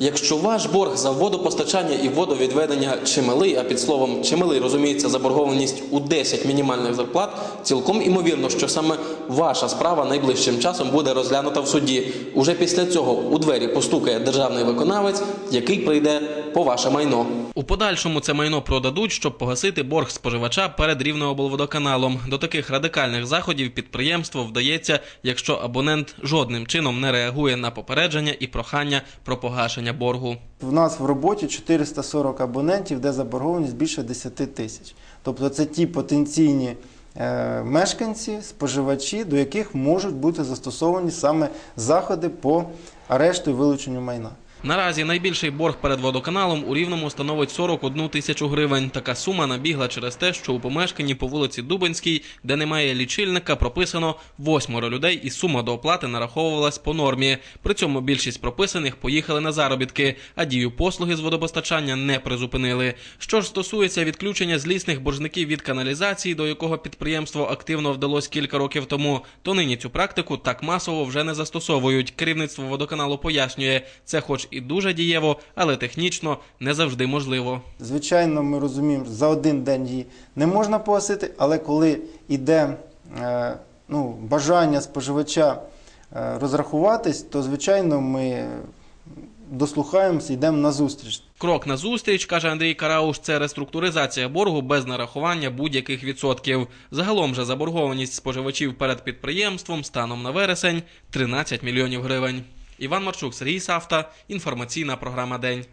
Якщо ваш борг за водопостачання і водовідведення чималий, а під словом чималий розуміється заборгованість у 10 мінімальних зарплат, цілком імовірно, що саме ваша справа найближчим часом буде розглянута в суді. Уже після цього у двері постукає державний виконавець, який прийде по ваше майно. У подальшому це майно продадуть, щоб погасити борг споживача перед Рівнеоблводоканалом. До таких радикальних заходів підприємство вдається, якщо абонент жодним чином не реагує на попередження і прохання про погашення боргу. В нас в роботі 440 абонентів, де заборгованість більше 10 тисяч. Тобто це ті потенційні е, мешканці, споживачі, до яких можуть бути застосовані саме заходи по арешту і вилученню майна. Наразі найбільший борг перед водоканалом у Рівному становить 41 тисячу гривень. Така сума набігла через те, що у помешканні по вулиці Дубинській, де немає лічильника, прописано восьмеро людей, і сума до оплати нараховувалась по нормі. При цьому більшість прописаних поїхали на заробітки, а дію послуги з водопостачання не призупинили. Що ж стосується відключення злісних боржників від каналізації, до якого підприємство активно вдалось кілька років тому, то нині цю практику так масово вже не застосовують. Керівництво водоканалу пояснює, це хоч і дуже дієво, але технічно не завжди можливо. Звичайно, ми розуміємо, за один день її не можна погасити, але коли йде е, ну, бажання споживача е, розрахуватись, то звичайно ми дослухаємося, йдемо на зустріч. Крок на зустріч, каже Андрій Карауш, це реструктуризація боргу без нарахування будь-яких відсотків. Загалом же заборгованість споживачів перед підприємством станом на вересень 13 мільйонів гривень. Іван Марчук, Сергій Савта. Інформаційна програма День.